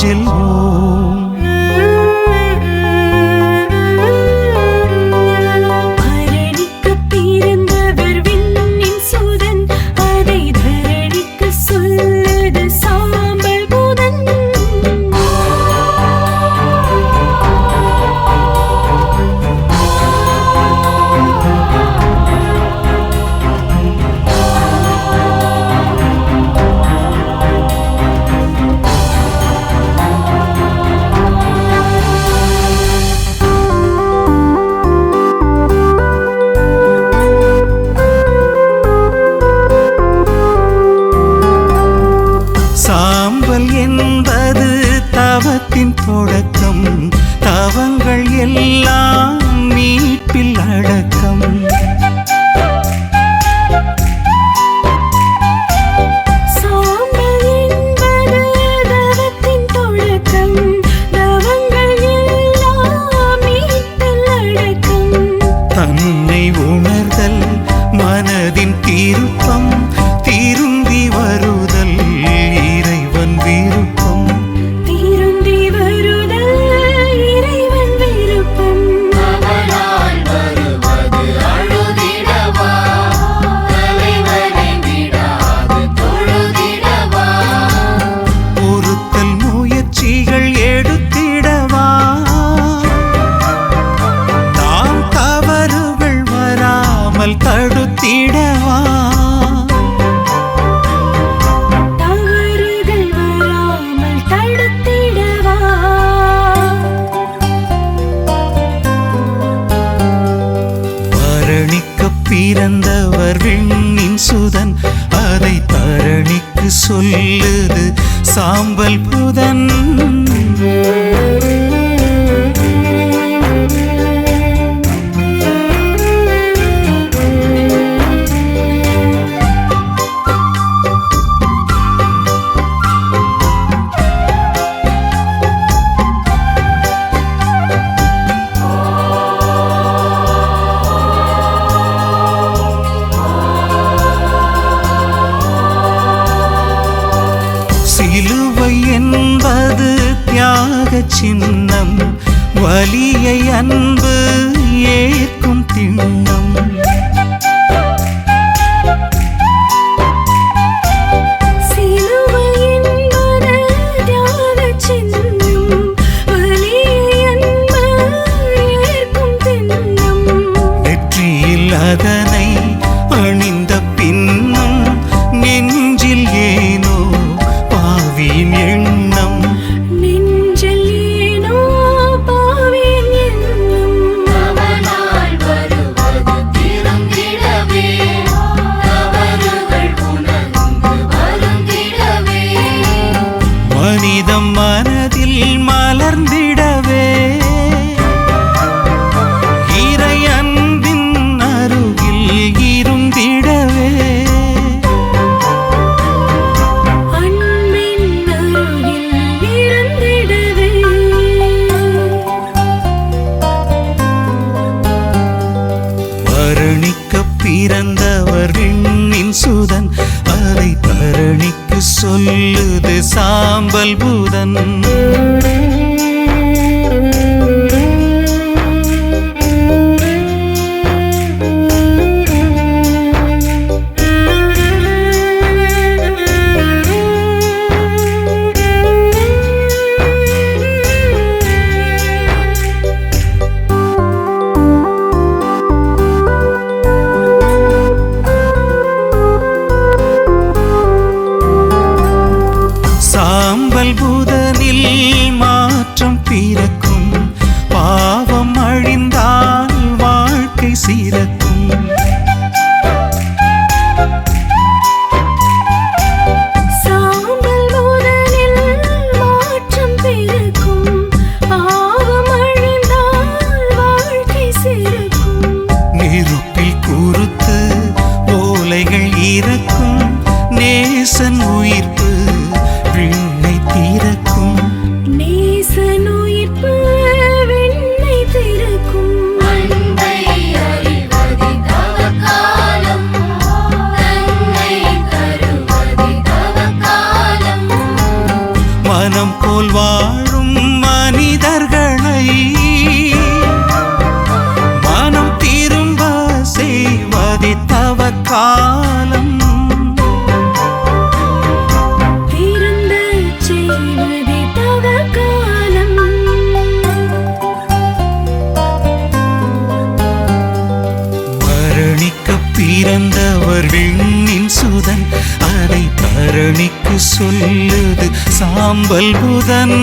心路。தவத்தின் தொடக்கம் தவங்கள் எல்லாம் மீட்பில் அடக்கம். கெடுத்திடவா தாம் தவறுகள் வராமல் தடுத்திடவா? பிறந்தவர் விண்ணின் சுதன் அதை தரணிக்கு சொல்லுது சாம்பல் புதன். Hey. தியாக சின்னம் வலியை அன்பு ஏ மனிதம் மனதில் மலர்ந்திடவே. இறை அன்பின் அருகில் இருந்திடவே. பிறந்தவர் விண்ணின் சுதன் அதை தரணிக்க சொல்லுது சாம்பல் பூதன். சீலத்து மனம் போல் வாழும் மனிதர்களை மனம் திரும்ப செய்வதி தவ காலம். பிறந்தவர் விண்ணின் சுதன் அதை தரணிக்கு சொல்லுது சாம்பல் புதன்.